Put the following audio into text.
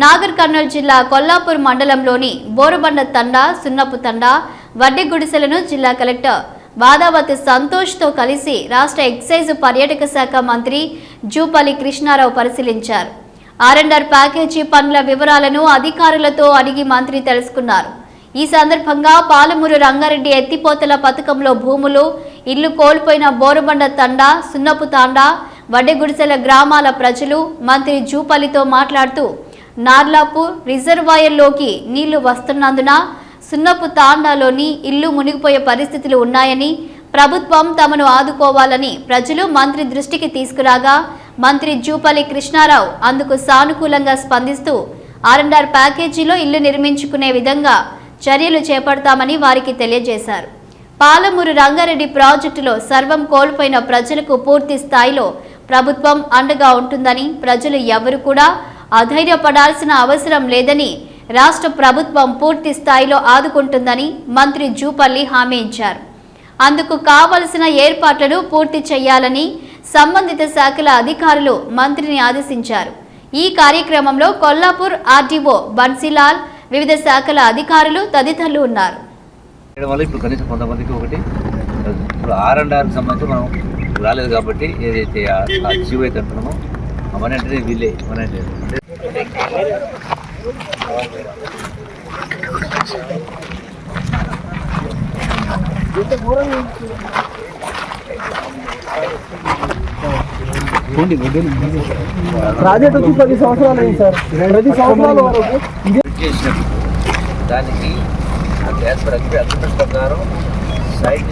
నాగర్ కర్నూలు జిల్లా కొల్లాపూర్ మండలంలోని బోరుబండ తండా సున్నపు తండా వడ్డీ గుడిసెలను జిల్లా కలెక్టర్ వాదావతి సంతోష్తో కలిసి రాష్ట్ర ఎక్సైజ్ పర్యాటక శాఖ మంత్రి జూపల్లి కృష్ణారావు పరిశీలించారు. ఆర్ఎండ్ఆర్ ప్యాకేజీ పనుల వివరాలను అధికారులతో అడిగి మంత్రి తెలుసుకున్నారు. ఈ సందర్భంగా పాలమూరు రంగారెడ్డి ఎత్తిపోతల పథకంలో భూములు ఇల్లు కోల్పోయిన బోరుబండ తండా సున్నపు తాండా వడ్డెగుడిసెల గ్రామాల ప్రజలు మంత్రి జూపల్లితో మాట్లాడుతూ నార్లాపూర్ రిజర్వాయర్లోకి నీళ్ళు వస్తున్నందున సున్నపు తాండాలోని ఇల్లు మునిగిపోయే పరిస్థితులు ఉన్నాయని ప్రభుత్వం తమను ఆదుకోవాలని ప్రజలు మంత్రి దృష్టికి తీసుకురాగా మంత్రి జూపల్లి కృష్ణారావు అందుకు సానుకూలంగా స్పందిస్తూ ఆర్ఎండ్ఆర్ ప్యాకేజీలో ఇల్లు నిర్మించుకునే విధంగా చర్యలు చేపడతామని వారికి తెలియజేశారు. పాలమూరు రంగారెడ్డి ప్రాజెక్టులో సర్వం కోల్పోయిన ప్రజలకు పూర్తి స్థాయిలో ప్రభుత్వం అండగా ఉంటుందని ప్రజలు ఎవరు కూడా అధైర్యపడాల్సిన అవసరం లేదని రాష్ట్ర ప్రభుత్వం పూర్తి స్థాయిలో ఆదుకుంటుందని మంత్రి జూపల్లి హామీ ఇచ్చారు. అందుకు కావలసిన ఏర్పాట్లను పూర్తి చేయాలని సంబంధిత శాఖల అధికారులు మంత్రిని ఆదేశించారు. ఈ కార్యక్రమంలో కొల్లాపూర్ ఆర్డీఓ బన్సీలాల్ వివిధ శాఖల అధికారులు తదితరులు ఉన్నారు. వల్ల ఇప్పుడు కనీసం కొంతమందికి ఒకటి ఇప్పుడు ఆర్ అండ్ ఆర్కి సంబంధించి మనం రాలేదు కాబట్టి ఏదైతే అచీవ్ అయితే అంటున్నామో అంటే వీళ్ళే మన ప్రాజెక్ట్ వచ్చి పది సంవత్సరాలు అయింది సార్ ప్రతి సంవత్సరాల వరకు ఇదే చేసినప్పుడు దానికి గ్యాస్ అగ్రిమెంట్ ప్రకారం సైట్